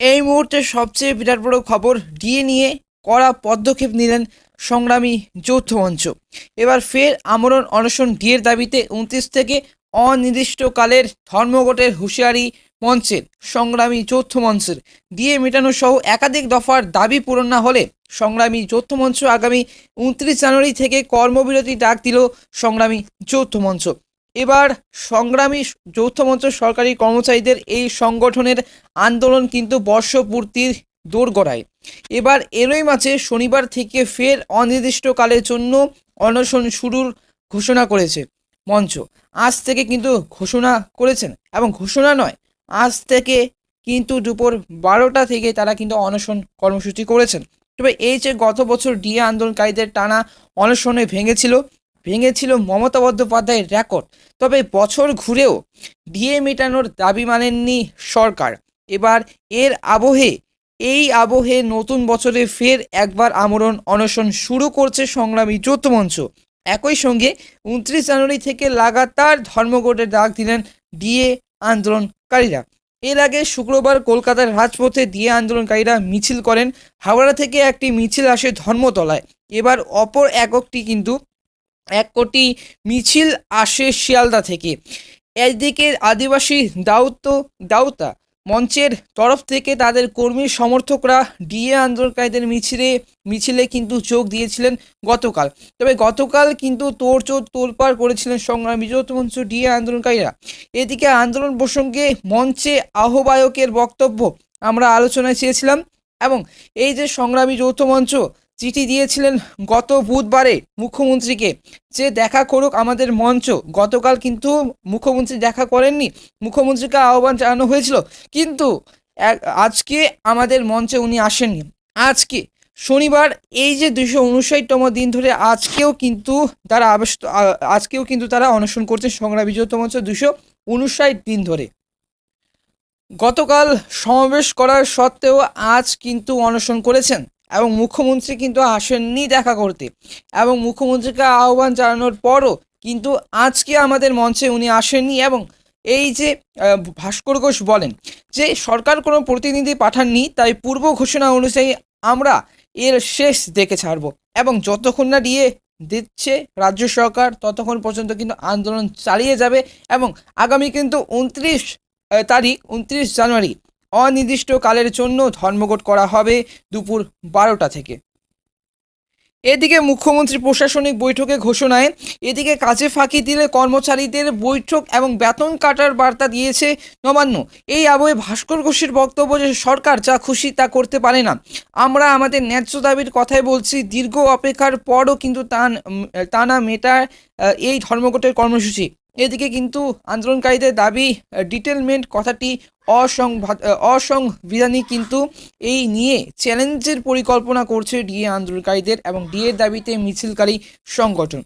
এই মুহূর্তে সবচেয়ে বিরাট বড় খবর ডিএ নিয়ে কড়া পদক্ষেপ নিলেন সংগ্রামী যৌথ মঞ্চ। এবার ফের আমরণ অনশন ডিএর দাবিতে উনত্রিশ থেকে অনির্দিষ্টকালের ধর্মঘটের হুঁশিয়ারি মঞ্চের, সংগ্রামী যৌথ মঞ্চের। ডিএ মেটানো সহ একাধিক দফার দাবি পূরণ না হলে সংগ্রামী যৌথ মঞ্চ আগামী উনত্রিশ জানুয়ারি থেকে কর্মবিরতি ডাক দিল সংগ্রামী যৌথ মঞ্চ। এবার সংগ্রামী যৌথ মঞ্চ সরকারি কর্মচারীদের এই সংগঠনের আন্দোলন কিন্তু বর্ষপূর্তির দোরগড়ায়। এবার এরই মাঝে শনিবার থেকে ফের অনির্দিষ্টকালের জন্য অনশন শুরুর ঘোষণা করেছে মঞ্চ। আজ থেকে কিন্তু ঘোষণা করেছেন এবং ঘোষণা নয়, আজ থেকে কিন্তু দুপুর বারোটা থেকে তারা কিন্তু অনশন কর্মসূচি করেছেন। তবে এই যে গত বছর ডিএ আন্দোলনকারীদের টানা অনশনে ভেঙেছিল ভেঙেছিল মমতা বন্দ্যোপাধ্যায়ের রেকর্ড তবে বছর ঘুরেও ডিএ মেটানোর দাবি মানেননি সরকার। এবার এর আবহে, এই আবহে নতুন বছরে ফের একবার আমরণ অনশন শুরু করছে সংগ্রামী যৌথ মঞ্চ একই সঙ্গে উনত্রিশ জানুয়ারি থেকে লাগাতার ধর্মঘটের ডাক দিলেন ডিএ আন্দোলনকারীরা। এর আগে শুক্রবার কলকাতার রাজপথে ডিএ আন্দোলনকারীরা মিছিল করেন। হাওড়া থেকে একটি মিছিল আসে ধর্মতলায়। এবার অপর এককটি কিন্তু এক কোটি মিছিল আসে শিয়ালদা থেকে। একদিকে আদিবাসী দাউত দাউতা মঞ্চের তরফ থেকে তাদের কর্মী সমর্থকরা ডিএ আন্দোলনকারীদের মিছিলে মিছিলে কিন্তু যোগ দিয়েছিলেন গতকাল। তবে গতকাল কিন্তু তোড়জোড় তোলপাড় করেছিলেন সংগ্রামী যৌথ মঞ্চ ডিএ আন্দোলনকারীরা। এদিকে আন্দোলন প্রসঙ্গে মঞ্চে আহ্বায়কের বক্তব্য আমরা আলোচনায় চেয়েছিলাম এবং এই যে সংগ্রামী যৌথ মঞ্চ চিঠি দিয়েছিলেন গত বুধবারে মুখ্যমন্ত্রীকে। যে দেখা করুক আমাদের মঞ্চ। গতকাল কিন্তু মুখ্যমন্ত্রী দেখা করেননি। মুখ্যমন্ত্রীকে আহ্বান জানানো হয়েছিল। কিন্তু আজকে আমাদের মঞ্চে উনি আসেননি। আজকে শনিবার এই যে দুশো উনষাটতম দিন ধরে আজকেও কিন্তু তারা আজকেও কিন্তু তারা অনশন করছে সংগ্রামী যৌথ মঞ্চ দুশো উনষাট দিন ধরে। গতকাল সমাবেশ করার সত্ত্বেও আজ কিন্তু অনশন করেছেন। এবং মুখ্যমন্ত্রী কিন্তু আসেননি দেখা করতে। এবং মুখ্যমন্ত্রীকে আহ্বান জানানোর পরও কিন্তু আজকে আমাদের মঞ্চে উনি আসেননি এবং এই যে ভাস্কর ঘোষ বলেন যে, সরকার কোনো প্রতিনিধি পাঠাননি, তাই পূর্ব ঘোষণা অনুযায়ী আমরা এর শেষ দেখে ছাড়ব এবং যতক্ষণ না দিয়ে দিচ্ছে রাজ্য সরকার, ততক্ষণ পর্যন্ত কিন্তু আন্দোলন চালিয়ে যাবে এবং আগামী কিন্তু উনত্রিশ তারিখ, উনত্রিশ জানুয়ারি অনির্দিষ্টকালের জন্য ধর্মঘট করা হবে দুপুর বারোটা থেকে। এদিকে মুখ্যমন্ত্রী প্রশাসনিক বৈঠকে ঘোষণায়, এদিকে কাজে ফাঁকি দিলে কর্মচারীদের বৈঠক এবং বেতন কাটার বার্তা দিয়েছে নবান্ন। এই আবহে ভাস্কর ঘোষের বক্তব্য যে সরকার যা খুশি তা করতে পারে না। আমরা আমাদের ন্যায্য দাবির কথাই বলছি, দীর্ঘ অপেক্ষার পরও কিন্তু তা না মেটার এই ধর্মঘটের কর্মসূচি। এদিকে কিন্তু আন্দোলনকারীদের দাবি ডিটেলমেন্ট কথাটি অসং অসংবিধানিক কিন্তু এই নিয়ে চ্যালেঞ্জের পরিকল্পনা করছে ডিএ আন্দোলনকারীদের এবং ডিএর দাবিতে মিছিলকারী সংগঠন।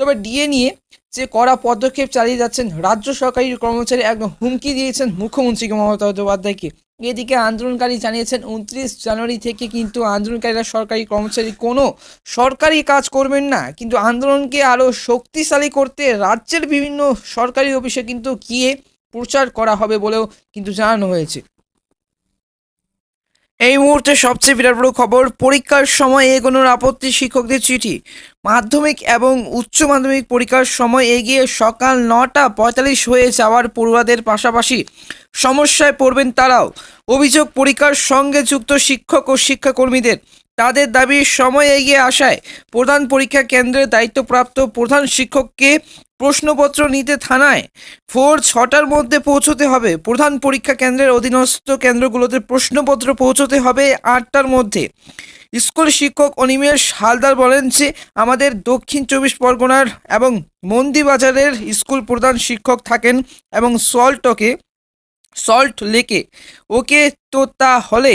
তবে ডিএ নিয়ে যে কড়া পদক্ষেপ চালিয়ে যাচ্ছেন রাজ্য সরকারি কর্মচারী একদম হুমকি দিয়েছেন মুখ্যমন্ত্রী মমতা বন্দ্যোপাধ্যায়কে। এদিকে আন্দোলনকারী জানিয়েছেন, উনত্রিশ জানুয়ারি থেকে কিন্তু আন্দোলনকারীরা সরকারি কর্মচারী কোনো সরকারি কাজ করবেন না। কিন্তু আন্দোলনকে আরও শক্তিশালী করতে রাজ্যের বিভিন্ন সরকারি অফিসে কিন্তু গিয়ে প্রচার করা হবে বলেও কিন্তু জানানো হয়েছে। এই মুহূর্তে সবচেয়ে বিরাট বড় খবর, পরীক্ষার সময় এগোনোর আপত্তি শিক্ষকদের চিঠি। মাধ্যমিক এবং উচ্চ মাধ্যমিক পরীক্ষার সময় এগিয়ে সকাল নটা পঁয়তাল্লিশ হয়ে যাওয়ার পড়ুয়াদের পাশাপাশি সমস্যায় পড়বেন তারাও। অভিযোগ, পরীক্ষার সঙ্গে যুক্ত শিক্ষক ও শিক্ষাকর্মীদের তাদের দাবি সময় এগিয়ে আসায় প্রধান পরীক্ষা কেন্দ্রের দায়িত্বপ্রাপ্ত প্রধান শিক্ষককে প্রশ্নপত্র নিতে থানায় ভোর ছটার মধ্যে পৌঁছতে হবে। প্রধান পরীক্ষা কেন্দ্রের অধীনস্থ কেন্দ্রগুলোতে প্রশ্নপত্র পৌঁছতে হবে আটটার মধ্যে। স্কুল শিক্ষক অনিমেষ হালদার বলেন যে, আমাদের দক্ষিণ চব্বিশ পরগনার এবং মন্দিবাজারের স্কুল প্রধান শিক্ষক থাকেন এবং সল্টকে সল্ট লেকে। ওকে তো তা হলে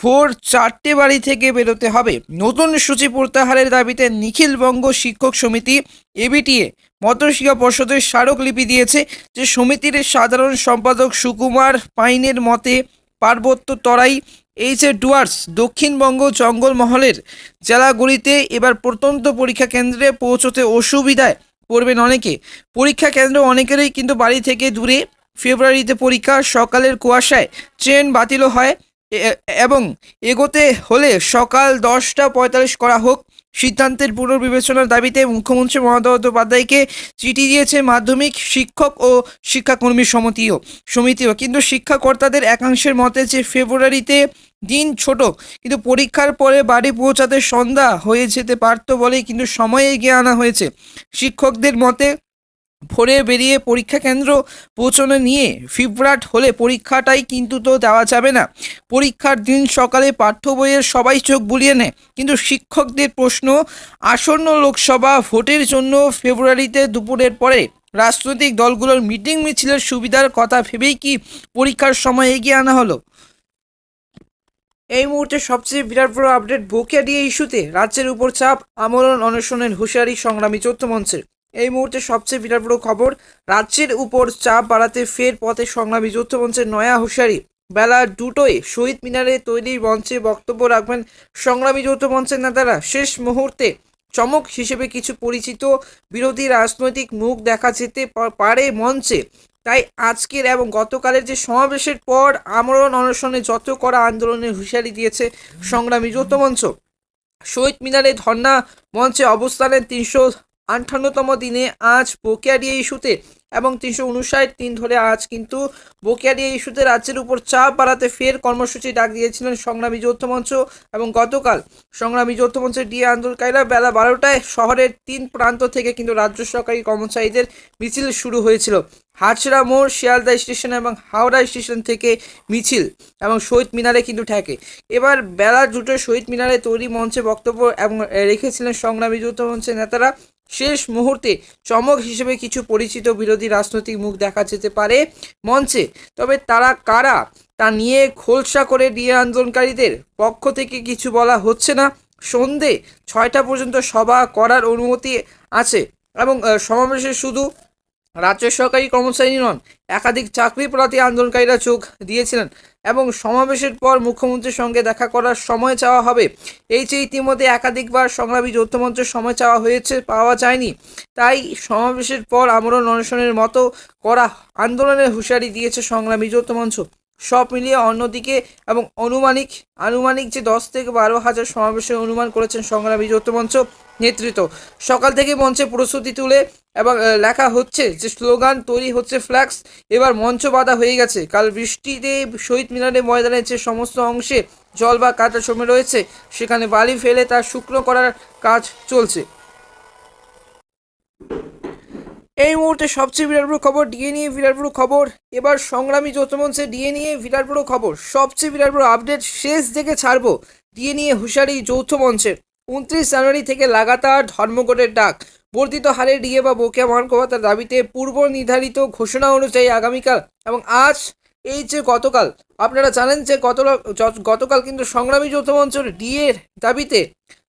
ভোর চারটে বাড়ি থেকে বেরোতে হবে। নতুন সূচি প্রত্যাহারের দাবিতে নিখিলবঙ্গ শিক্ষক সমিতি, এবিটিএ, মধ্যশিক্ষা পর্ষদের স্মারকলিপি দিয়েছে যে সমিতির সাধারণ সম্পাদক সুকুমার পাইনের মতে পার্বত্য তরাই এইচ এ ডুয়ার্স দক্ষিণবঙ্গ জঙ্গলমহলের জেলাগুলিতে এবার প্রত্যন্ত পরীক্ষা কেন্দ্রে পৌঁছতে অসুবিধায় পড়বেন অনেকে। পরীক্ষা কেন্দ্র অনেকেরই কিন্তু বাড়ি থেকে দূরে ফেব্রুয়ারিতে পরীক্ষা, সকালের কুয়াশায় ট্রেন বাতিলও হয় এবং এগোতে হলে সকাল দশটা পঁয়তাল্লিশ করা হোক। সিদ্ধান্তের পুনর্বিবেচনার দাবিতে মুখ্যমন্ত্রী মমতা বন্দ্যোপাধ্যায়কে চিঠি দিয়েছে মাধ্যমিক শিক্ষক ও শিক্ষাকর্মী সমিতিও সমিতিও। কিন্তু শিক্ষাকর্তাদের একাংশের মতে যে ফেব্রুয়ারিতে দিন ছোট, কিন্তু পরীক্ষার পরে বাড়ি পৌঁছাতে সন্ধ্যা হয়ে যেতে পারতো বলেই কিন্তু সময়ে এগিয়ে আনা হয়েছে। শিক্ষকদের মতে ভোরে বেরিয়ে পরীক্ষা কেন্দ্র পৌঁছানো নিয়ে ফিভরাট হলে পরীক্ষাটাই কিন্তু তো দেওয়া যাবে না। পরীক্ষার দিন সকালে পাঠ্য বইয়ের সবাই চোখ বুলিয়ে নেয়। কিন্তু শিক্ষকদের প্রশ্ন, আসন্ন লোকসভা ভোটের জন্য ফেব্রুয়ারিতে দুপুরের পরে রাজনৈতিক দলগুলোর মিটিং মিছিলের সুবিধার কথা ভেবেই কি পরীক্ষার সময় এগিয়ে আনা হলো? এই মুহূর্তে সবচেয়ে বিরাট বড় আপডেট বকেয়া দিয়ে ইস্যুতে রাজ্যের উপর চাপ, আমরণ অনশনের হুঁশিয়ারি সংগ্রামী চৌথ মঞ্চের। এই মুহূর্তে সবচেয়ে বিরাট বড় খবর, রাজ্যের উপর চাপ বাড়াতে ফের পথে সংগ্রামী যৌথ মঞ্চের নয়া হুঁশিয়ারি। বেলা দুটোয় শহীদ মিনারে তৈরি মঞ্চে বক্তব্য রাখবেন সংগ্রামী যৌথ মঞ্চের নেতারা। শেষ মুহূর্তে চমক হিসেবে কিছু পরিচিত বিরোধী রাজনৈতিক মুখ দেখা যেতে পারে মঞ্চে। তাই আজকের এবং গতকালের যে সমাবেশের পর আমরণ অনশনে যত করা আন্দোলনের হুঁশিয়ারি দিয়েছে সংগ্রামী যৌথ মঞ্চ। শহীদ মিনারে ধর্ণা মঞ্চে অবস্থানের তিনশো আটান্নতম দিনে আজ বকেয়ারিয়া ইস্যুতে এবং তিনশো উনষাট দিন ধরে আজ কিন্তু বকেয়ারিয়া ইস্যুতে রাজ্যের উপর চাপ বাড়াতে ফের কর্মসূচি ডাক দিয়েছিলেন সংগ্রামী যৌথ মঞ্চ এবং গতকাল সংগ্রামী যৌথ মঞ্চের ডিএ আন্দোলনকারীরা বেলা বারোটায় শহরের তিন প্রান্ত থেকে কিন্তু রাজ্য সরকারি কর্মচারীদের মিছিল শুরু হয়েছিল। হাজরা মোড়, শিয়ালদা স্টেশন এবং হাওড়া স্টেশন থেকে মিছিল এবং শহীদ মিনারে কিন্তু ঠেকে। এবার বেলা দুটো শহীদ মিনারে তৈরি মঞ্চে বক্তব্য এবং রেখেছিলেন সংগ্রামী যৌথ মঞ্চের নেতারা শেষ মুহূর্তে চমক হিসেবে কিছু পরিচিত বিরোধী রাজনৈতিক মুখ দেখা যেতে পারে মঞ্চে। তবে তারা কারা তা নিয়ে খোলসা করে ডিএ আন্দোলনকারীদের পক্ষ থেকে কিছু বলা হচ্ছে না। সন্ধে ছয়টা পর্যন্ত সভা করার অনুমতি আছে এবং সমাবেশে শুধু রাজ্য সরকারি কর্মচারী নন, একাধিক চাকরি প্রার্থী আন্দোলনকারীরা চোখ দিয়েছিলেন এবং সমাবেশের পর মুখ্যমন্ত্রীর সঙ্গে দেখা করার সময় চাওয়া হবে। এই যে ইতিমধ্যে একাধিকবার সংগ্রামী যৌথমঞ্চের সময় চাওয়া হয়েছে, পাওয়া যায়নি। তাই সমাবেশের পর আমরণ অনশনের মতো করা আন্দোলনের হুঁশিয়ারি দিয়েছে সংগ্রামী যৌথ মঞ্চ। সব মিলিয়ে অন্যদিকে এবং অনুমানিক, আনুমানিক যে দশ থেকে বারো হাজার সমাবেশের অনুমান করেছেন সংগ্রামী যৌথ মঞ্চ নেতৃত্ব। সকাল থেকে মঞ্চে প্রস্তুতি তুলে এবং লেখা হচ্ছে যে স্লোগান তৈরি হচ্ছে ফ্ল্যাক্স। এবার মঞ্চ বাঁধা হয়ে গেছে। কাল বৃষ্টিতে শহীদ মিনারের ময়দানের যে সমস্ত অংশে জল বা কাটা সময় রয়েছে, সেখানে বালি ফেলে তা শুকনো করার কাজ চলছে। এই মুহূর্তে সবচেয়ে বিরাট খবর ডিএ নিয়ে বিরাট খবর। এবার সংগ্রামী যৌথ মঞ্চে ডিএ নিয়ে বিরাট খবর। সবচেয়ে বিরাট আপডেট শেষ দিকে ছাড়বো ডিএ নিয়ে হুঁশিয়ারি যৌথ মঞ্চের। উনত্রিশ জানুয়ারি থেকে লাগাতার ধর্মঘটের ডাক। বর্ধিত হারে ডিএ বা বকেয়া মহানকভাতার দাবিতে পূর্ব নির্ধারিত ঘোষণা অনুযায়ী আগামীকাল এবং আজ এই যে গতকাল, আপনারা জানেন যে গত গতকাল কিন্তু সংগ্রামী যৌথ মঞ্চের ডিএর দাবিতে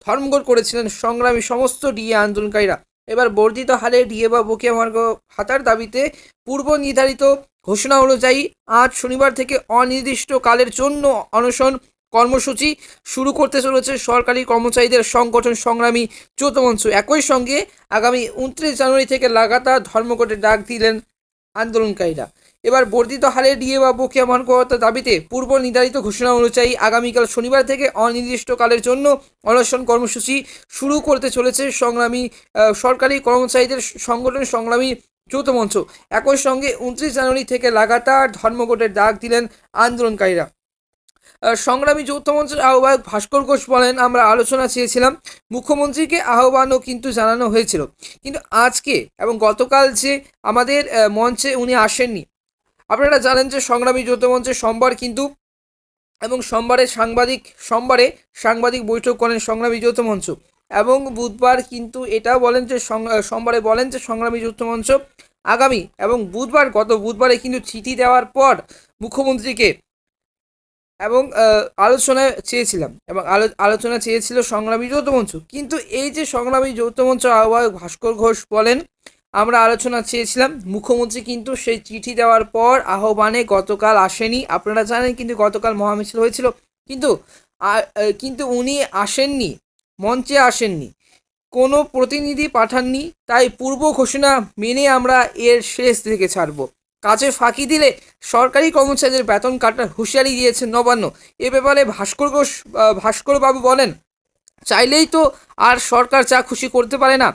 ধর্মঘট করেছিলেন সংগ্রামী সমস্ত ডিএ আন্দোলনকারীরা। এবার বর্ধিত হারে ডিএ বা বকেয়া মার্গ হাতার দাবিতে পূর্ব নির্ধারিত ঘোষণা অনুযায়ী আজ শনিবার থেকে অনির্দিষ্টকালের জন্য অনশন কর্মসূচি শুরু করতে চলেছে সরকারি কর্মচারীদের সংগঠন সংগ্রামী চৌথ মঞ্চ। একই সঙ্গে আগামী উনত্রিশ জানুয়ারি থেকে লাগাতার ধর্মঘটে ডাক দিলেন আন্দোলনকারীরা। এবার বর্ধিত হারে ডিএ বা বকেয়া মানকতার দাবিতে পূর্ব নির্ধারিত ঘোষণা অনুযায়ী আগামীকাল শনিবার থেকে অনির্দিষ্টকালের জন্য অনশন কর্মসূচি শুরু করতে চলেছে সংগ্রামী সরকারি কর্মচারীদের সংগঠন সংগ্রামী যৌথ মঞ্চ। একই সঙ্গে উনত্রিশ জানুয়ারি থেকে লাগাতার ধর্মঘটের ডাক দিলেন আন্দোলনকারীরা। সংগ্রামী যৌথ মঞ্চের আহ্বায়ক ভাস্কর ঘোষ বলেন, আমরা আলোচনা চেয়েছিলাম, মুখ্যমন্ত্রীকে আহ্বানও কিন্তু জানানো হয়েছিল। কিন্তু আজকে এবং গতকাল যে আমাদের মঞ্চে উনি আসেননি আপনারা জানেন যে সংগ্রামী যৌথ মঞ্চে সোমবার কিন্তু এবং সোমবারে সাংবাদিক সোমবারে সাংবাদিক বৈঠক করেন সংগ্রামী যৌথ মঞ্চ এবং বুধবার কিন্তু এটাও বলেন যে সোমবারে বলেন যে সংগ্রামী যৌথ মঞ্চ আগামী এবং বুধবার, গত বুধবারে কিন্তু চিঠি দেওয়ার পর মুখ্যমন্ত্রীকে এবং আলোচনা চেয়েছিলাম এবং আলো- আলোচনা চেয়েছিল সংগ্রামী যৌথ মঞ্চ কিন্তু এই যে সংগ্রামী যৌথ মঞ্চ আহ্বায়ক ভাস্কর ঘোষ বলেন আমরা আলোচনা চেয়েছিলাম মুখ্যমন্ত্রী কিন্তু সেই চিঠি দেওয়ার পর আহ্বানে গতকাল আসেনি। আপনারা জানেন কিন্তু গতকাল মহামিছিল হয়েছিল কিন্তু কিন্তু উনি আসেননি মঞ্চে আসেননি কোনো প্রতিনিধি পাঠাননি তাই পূর্ব ঘোষণা মেনে আমরা এর শেষ থেকে ছাড়ব। কাজে ফাঁকি দিলে সরকারি কর্মচারীদের বেতন কাটার হুঁশিয়ারি দিয়েছে নবান্ন। এ ব্যাপারে ভাস্কর ঘোষ আহ, ভাস্কর বাবু বলেন চাইলেই তো আর সরকার যা খুশি করতে পারে না।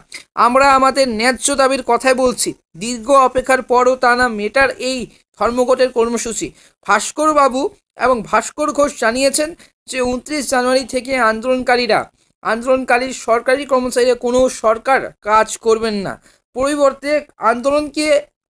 আমরা আমাদের ন্যায্য দাবির কথাই বলছি। দীর্ঘ অপেক্ষার পরও তা না মেটার এই ধর্মঘটের কর্মসূচি। ভাস্কর বাবু এবং ভাস্কর ঘোষ জানিয়েছেন যে উনত্রিশ জানুয়ারি থেকে আন্দোলনকারীরা আন্দোলনকারী সরকারি কর্মচারীরা কোনো সরকার কাজ করবেন না। পরিবর্তে আন্দোলনকে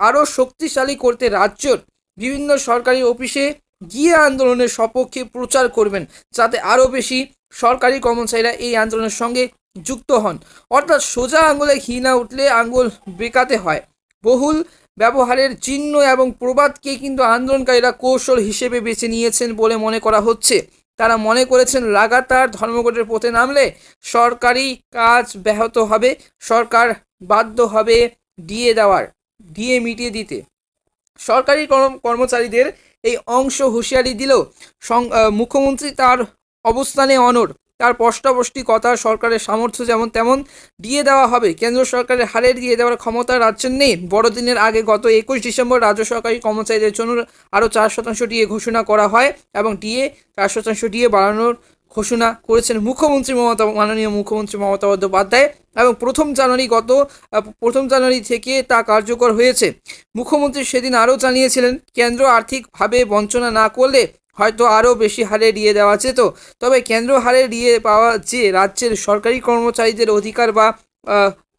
আরও শক্তিশালী করতে রাজ্যর বিভিন্ন সরকারি অফিসে গিয়ে আন্দোলনের সপক্ষে প্রচার করবেন, যাতে আরও বেশি সরকারি কর্মচারীরা এই আন্দোলনের সঙ্গে যুক্ত হন। অর্থাৎ সোজা আঙ্গুলে ঘি না উঠলে আঙ্গুল বেকাতে হয়। বহুল ব্যবহারের চিহ্ন এবং প্রবাদকে কিন্তু আন্দোলনকারীরা কৌশল হিসেবে বেছে নিয়েছেন বলে মনে করা হচ্ছে। তারা মনে করেছেন লাগাতার ধর্মঘটের পথে নামলে সরকারি কাজ ব্যাহত হবে, সরকার বাধ্য হবে দিয়ে দেওয়ার, দিয়ে মিটিয়ে দিতে। সরকারি কর্ম- কর্মচারীদের এই অংশ হুঁশিয়ারি দিলেও মুখ্যমন্ত্রী তার অবস্থানে অনড়। তার পষ্টাপষ্টি কথা সরকারের সামর্থ্য যেমন তেমন দিয়ে দেওয়া হবে। কেন্দ্র সরকারের হারের দিয়ে দেওয়ার ক্ষমতা রাজ্যের নেই। বড়দিনের আগে গত একুশ ডিসেম্বর রাজ্য সরকারি কর্মচারীদের জন্য আরও চার শতাংশ ডিএ ঘোষণা করা হয় এবং ডিএ চার শতাংশ ডিএ বাড়ানোর ঘোষণা করেছেন মুখ্যমন্ত্রী মমতা, মাননীয় মুখ্যমন্ত্রী মমতা বন্দ্যোপাধ্যায় এবং প্রথম জানুয়ারি গত প্রথম জানুয়ারি থেকে তা কার্যকর হয়েছে। মুখ্যমন্ত্রী সেদিন আরও জানিয়েছিলেন, কেন্দ্র আর্থিকভাবে বঞ্চনা না করলে হয়তো আরও বেশি হারে দিয়ে দেওয়া যেত। তবে কেন্দ্র হারে দিয়ে পাওয়া যে রাজ্যের সরকারি কর্মচারীদের অধিকার বা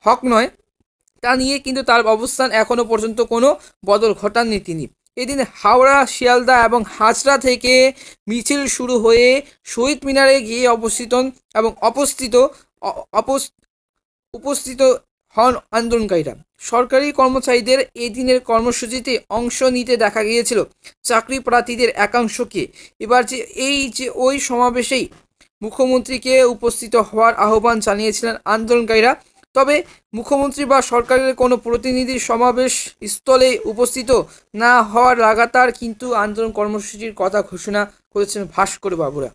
হক নয়, তা নিয়ে কিন্তু তার অবস্থান এখনও পর্যন্ত কোনো বদল ঘটাননি তিনি। এদিন হাওড়া, শিয়ালদা এবং হাজরা থেকে মিছিল শুরু হয়ে শহীদ মিনারে গিয়ে অবস্থিত এবং অবস্থিত অ- অপস- উপস্থিত হন আন্দোলনকারীরা। সরকারি কর্মচারীদের এই দিনের কর্মসূচিতে অংশ নিতে দেখা গিয়েছিল চাকরি প্রার্থীদের একাংশকে। এবার যে, এই যে, ওই সমাবেশেই মুখ্যমন্ত্রীকে উপস্থিত হওয়ার আহ্বান জানিয়েছিলেন আন্দোলনকারীরা। তবে মুখ্যমন্ত্রী বা সরকারের কোনো প্রতিনিধির সমাবেশ স্থলে উপস্থিত না হওয়ার লাগাতার কিন্তু আন্দোলন কর্মসূচির কথা ঘোষণা করেছেন ভাস্কর বাবুরা।